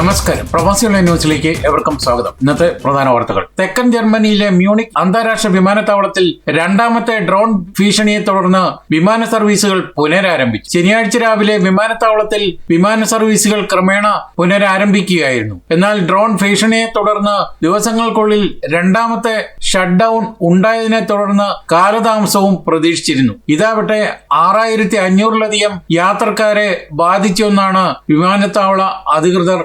നമസ്കാരം. പ്രവാസികളുടെ ന്യൂസിലേക്ക് എവർക്കും സ്വാഗതം. ഇന്നത്തെ പ്രധാന വാർത്തകൾ. തെക്കൻ ജർമ്മനിയിലെ മ്യൂണിക് അന്താരാഷ്ട്ര വിമാനത്താവളത്തിൽ രണ്ടാമത്തെ ഡ്രോൺ ഭീഷണിയെ തുടർന്ന് വിമാന സർവീസുകൾ പുനരാരംഭിച്ചു. ശനിയാഴ്ച രാവിലെ വിമാനത്താവളത്തിൽ വിമാന സർവീസുകൾ ക്രമേണ പുനരാരംഭിക്കുകയായിരുന്നു. എന്നാൽ ഡ്രോൺ ഭീഷണിയെ തുടർന്ന് ദിവസങ്ങൾക്കുള്ളിൽ രണ്ടാമത്തെ ഷട്ട് ഡൌൺ ഉണ്ടായതിനെ തുടർന്ന് കാലതാമസവും പ്രതീക്ഷിച്ചിരുന്നു. ഇതാവട്ടെ ആറായിരത്തി അഞ്ഞൂറിലധികം യാത്രക്കാരെ ബാധിച്ചെന്നാണ് വിമാനത്താവള അധികൃതർ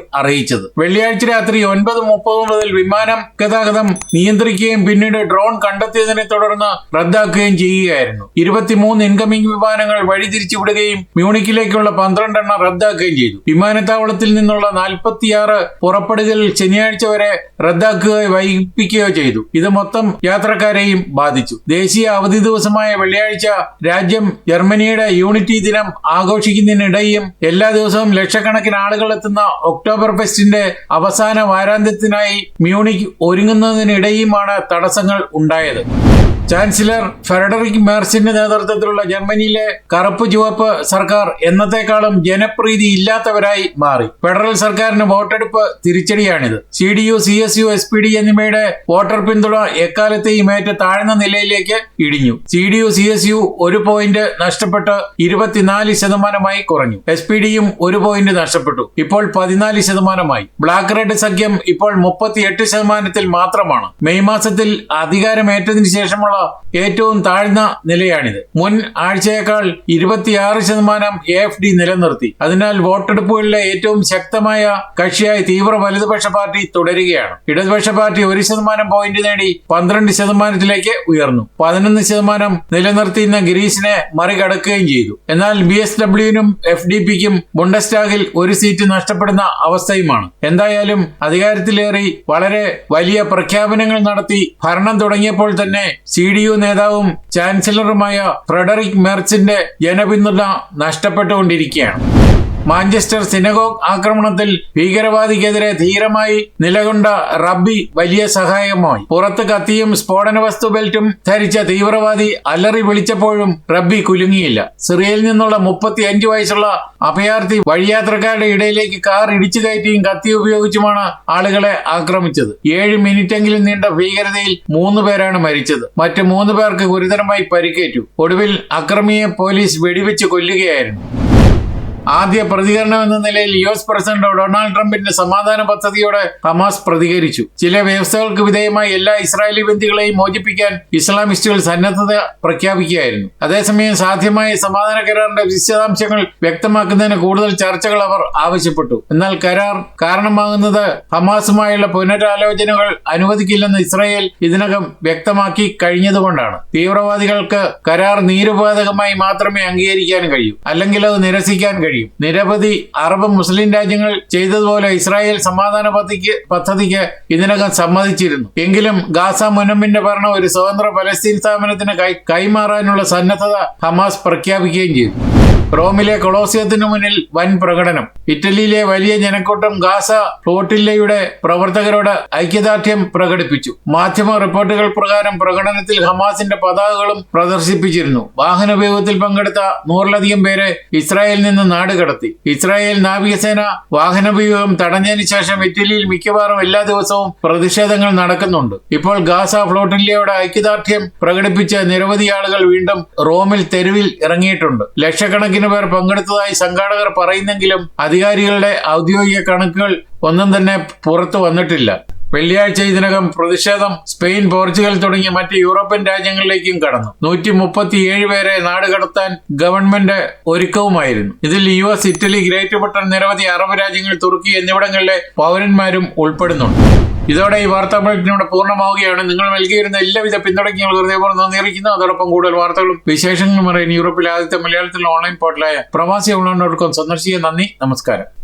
വെള്ളിയാഴ്ച രാത്രി ഒൻപത് മുപ്പത് മുതൽ വിമാനം ഗതാഗതം നിയന്ത്രിക്കുകയും പിന്നീട് ഡ്രോൺ കണ്ടെത്തിയതിനെ തുടർന്ന് റദ്ദാക്കുകയും ചെയ്യുകയായിരുന്നു. ഇരുപത്തിമൂന്ന് ഇൻകമിംഗ് വിമാനങ്ങൾ വഴിതിരിച്ചുവിടുകയും മ്യൂണിക്കിലേക്കുള്ള പന്ത്രണ്ടെണ്ണം റദ്ദാക്കുകയും ചെയ്തു. വിമാനത്താവളത്തിൽ നിന്നുള്ള നാൽപ്പത്തിയാറ് പുറപ്പെടുകൽ ശനിയാഴ്ച വരെ റദ്ദാക്കുകയോ വൈകിപ്പിക്കുകയോ ചെയ്തു. ഇത് മൊത്തം യാത്രക്കാരെയും ബാധിച്ചു. ദേശീയ അവധി ദിവസമായ വെള്ളിയാഴ്ച രാജ്യം ജർമ്മനിയുടെ യൂണിറ്റി ദിനം ആഘോഷിക്കുന്നതിനിടയും എല്ലാ ദിവസവും ലക്ഷക്കണക്കിന് ആളുകൾ എത്തുന്ന ഒക്ടോബർ ഫെസ്റ്റിന്റെ അവസാന വാരാന്ത്യത്തിനായി മ്യൂണിക് ഒരുങ്ങുന്നതിനിടെയുമാണ് തടസ്സങ്ങൾ ഉണ്ടായത്. ചാൻസലർ ഫെഡറിക് മേർസിന്റെ നേതൃത്വത്തിലുള്ള ജർമ്മനിയിലെ കറുപ്പ് ചുവപ്പ് സർക്കാർ എന്നത്തെക്കാളും ജനപ്രീതി ഇല്ലാത്തവരായി മാറി. ഫെഡറൽ സർക്കാരിന് വോട്ടെടുപ്പ് തിരിച്ചടിയാണിത്. C D U C S U S P D എന്നിവയുടെ വോട്ടർ പിന്തുണ എക്കാലത്തെയും ഏറ്റ താഴ്ന്ന നിലയിലേക്ക് ഇടിഞ്ഞു. C D U C S U ഒരു പോയിന്റ് നഷ്ടപ്പെട്ട് ഇരുപത്തിനാല് ശതമാനമായി കുറഞ്ഞു. എസ് പി ഡിയും ഒരു പോയിന്റ് നഷ്ടപ്പെട്ടു. ഇപ്പോൾ പതിനാല് ശതമാനമായി. ബ്ലാക്ക് റെഡ് സഖ്യം ഇപ്പോൾ മുപ്പത്തിയെട്ട് ശതമാനത്തിൽ മാത്രമാണ്. മെയ് മാസത്തിൽ അധികാരമേറ്റതിനു ശേഷമുള്ള ഏറ്റവും താഴ്ന്ന നിലയാണിത്. മുൻ ആഴ്ചയേക്കാൾ ഇരുപത്തിയാറ് ശതമാനം എ എഫ് ഡി നിലനിർത്തി. അതിനാൽ വോട്ടെടുപ്പുകളിലെ ഏറ്റവും ശക്തമായ കക്ഷിയായി തീവ്ര വലതുപക്ഷ പാർട്ടി തുടരുകയാണ്. ഇടതുപക്ഷ പാർട്ടി ഒരു ശതമാനം പോയിന്റ് നേടി പന്ത്രണ്ട് ശതമാനത്തിലേക്ക് ഉയർന്നു. പതിനൊന്ന് ശതമാനം നിലനിർത്തിയിരുന്ന ഗിരീഷിനെ മറികടക്കുകയും ചെയ്തു. എന്നാൽ ബി എസ് ഡബ്ല്യുവിനും എഫ് ഡി പിക്കും ബുണ്ടസ്റ്റാഗിൽ ഒരു സീറ്റ് നഷ്ടപ്പെടുന്ന അവസ്ഥയുമാണ്. എന്തായാലും അധികാരത്തിലേറി വളരെ വലിയ പ്രഖ്യാപനങ്ങൾ നടത്തി ഭരണം തുടങ്ങിയപ്പോൾ തന്നെ സി ഡി യു നേതാവും ചാൻസലറുമായ ഫ്രെഡറിക് മെർച്ചിന്റെ ജനപിന്തുണ നഷ്ടപ്പെട്ടുകൊണ്ടിരിക്കുകയാണ്. മാഞ്ചസ്റ്റർ സിനഗോഗ് ആക്രമണത്തിൽ ഭീകരവാദിക്കെതിരെ ധീരമായി നിലകൊണ്ട റബ്ബി വലിയ സഹായമായി പുറത്ത് കത്തിയും സ്ഫോടന വസ്തു ബെൽറ്റും ധരിച്ച തീവ്രവാദി അലറി വിളിച്ചപ്പോഴും റബ്ബി കുലുങ്ങിയില്ല. സിറിയയിൽ നിന്നുള്ള മുപ്പത്തി അഞ്ച് വയസ്സുള്ള അഭയാർത്ഥി വഴിയാത്രക്കാരുടെ ഇടയിലേക്ക് കാർ ഇടിച്ചു കയറ്റിയും കത്തി ഉപയോഗിച്ചുമാണ് ആളുകളെ ആക്രമിച്ചത്. ഏഴ് മിനിറ്റെങ്കിലും നീണ്ട ഭീകരതയിൽ മൂന്ന് പേരാണ് മരിച്ചത്. മറ്റ് മൂന്ന് പേർക്ക് ഗുരുതരമായി പരിക്കേറ്റു. ഒടുവിൽ അക്രമിയെ പോലീസ് വെടിവെച്ച് കൊല്ലുകയായിരുന്നു. ആദ്യ പ്രതികരണം എന്ന നിലയിൽ യു എസ് പ്രസിഡന്റ് ഡൊണാൾഡ് ട്രംപിന്റെ സമാധാന പദ്ധതിയോടെ ഹമാസ് പ്രതികരിച്ചു. ചില വ്യവസ്ഥകൾക്ക് വിധേയമായി എല്ലാ ഇസ്രായേലി ബന്ധികളെയും മോചിപ്പിക്കാൻ ഇസ്ലാമിസ്റ്റുകൾ സന്നദ്ധത പ്രഖ്യാപിക്കുകയായിരുന്നു. അതേസമയം സാധ്യമായ സമാധാന കരാറിന്റെ വിശദാംശങ്ങൾ വ്യക്തമാക്കുന്നതിന് കൂടുതൽ ചർച്ചകൾ അവർ ആവശ്യപ്പെട്ടു. എന്നാൽ കരാർ കാരണമാകുന്നത് ഹമാസുമായുള്ള പുനരാലോചനകൾ അനുവദിക്കില്ലെന്ന് ഇസ്രായേൽ ഇതിനകം വ്യക്തമാക്കി കഴിഞ്ഞതുകൊണ്ടാണ്. തീവ്രവാദികൾക്ക് കരാർ നീരുപാതകമായി മാത്രമേ അംഗീകരിക്കാൻ കഴിയൂ. അല്ലെങ്കിൽ അത് നിരസിക്കാൻ കഴിയും. നിരവധി അറബ് മുസ്ലിം രാജ്യങ്ങൾ ചെയ്തതുപോലെ ഇസ്രായേൽ സമാധാന പദ്ധതിക്ക് പദ്ധതിക്ക് ഇതിനകം സമ്മതിച്ചിരുന്നു. എങ്കിലും ഗാസ മുനമ്പിന്റെ ഭരണം ഒരു സ്വതന്ത്ര പലസ്തീൻ സ്ഥാപനത്തിന് കൈമാറാനുള്ള സന്നദ്ധത ഹമാസ് പ്രഖ്യാപിക്കുകയും ചെയ്തു. റോമിലെ കൊളോസിയത്തിനു മുന്നിൽ വൻ പ്രകടനം. ഇറ്റലിയിലെ വലിയ ജനക്കൂട്ടം ഗാസ ഫ്ലോട്ടില്ലയുടെ പ്രവർത്തകരോട് ഐക്യദാർഢ്യം പ്രകടിപ്പിച്ചു. മാധ്യമ റിപ്പോർട്ടുകൾ പ്രകാരം പ്രകടനത്തിൽ ഹമാസിന്റെ പതാകകളും പ്രദർശിപ്പിച്ചിരുന്നു. വാഹനോപയോഗത്തിൽ പങ്കെടുത്ത നൂറിലധികം പേരെ ഇസ്രായേലിൽ നിന്ന് നാടുകടത്തി ഇസ്രായേൽ നാവികസേന വാഹനോപയോഗം തടഞ്ഞതിന് ശേഷം ഇറ്റലിയിൽ മിക്കവാറും എല്ലാ ദിവസവും പ്രതിഷേധങ്ങൾ നടക്കുന്നുണ്ട്. ഇപ്പോൾ ഗാസ ഫ്ലോട്ടില്ലയോട് ഐക്യദാർഢ്യം പ്രകടിപ്പിച്ച നിരവധി ആളുകൾ വീണ്ടും റോമിൽ തെരുവിൽ ഇറങ്ങിയിട്ടുണ്ട്. ലക്ഷക്കണക്കിന് പേർ പങ്കെടുത്തതായി സംഘാടകർ പറയുന്നെങ്കിലും അധികാരികളുടെ ഔദ്യോഗിക കണക്കുകൾ ഒന്നും തന്നെ പുറത്തു വന്നിട്ടില്ല. വെള്ളിയാഴ്ച ഇതിനകം പ്രതിഷേധം സ്പെയിൻ പോർച്ചുഗൽ തുടങ്ങിയ മറ്റ് യൂറോപ്യൻ രാജ്യങ്ങളിലേക്കും കടന്നു. നൂറ്റി മുപ്പത്തിയേഴ് പേരെ നാട് കടത്താൻ ഗവൺമെന്റ് ഒരുക്കവുമായിരുന്നു. ഇതിൽ U S Italy great Britain നിരവധി അറബ് രാജ്യങ്ങൾ തുർക്കി എന്നിവിടങ്ങളിലെ പൗരന്മാരും ഉൾപ്പെടുന്നുണ്ട്. ഇതോടെ ഈ വാർത്താ ബുള്ളറ്റിനോട് പൂർണമാവുകയാണ്. നിങ്ങൾ നൽകിയിരുന്ന എല്ലാവിധ പിന്തുണയ്ക്ക് ഹൃദയപൂർവം നന്ദി അറിയിക്കുന്നു അതോടൊപ്പം കൂടുതൽ വാർത്തകളും വിശേഷങ്ങളും അറിയാൻ യൂറോപ്പിലെ ആദ്യത്തെ മലയാളത്തിലുള്ള ഓൺലൈൻ പോർട്ടലായ പ്രവാസി ഓൺലൈൻ ഡോട്ട് സന്ദർശിക്കുക. നന്ദി. നമസ്കാരം.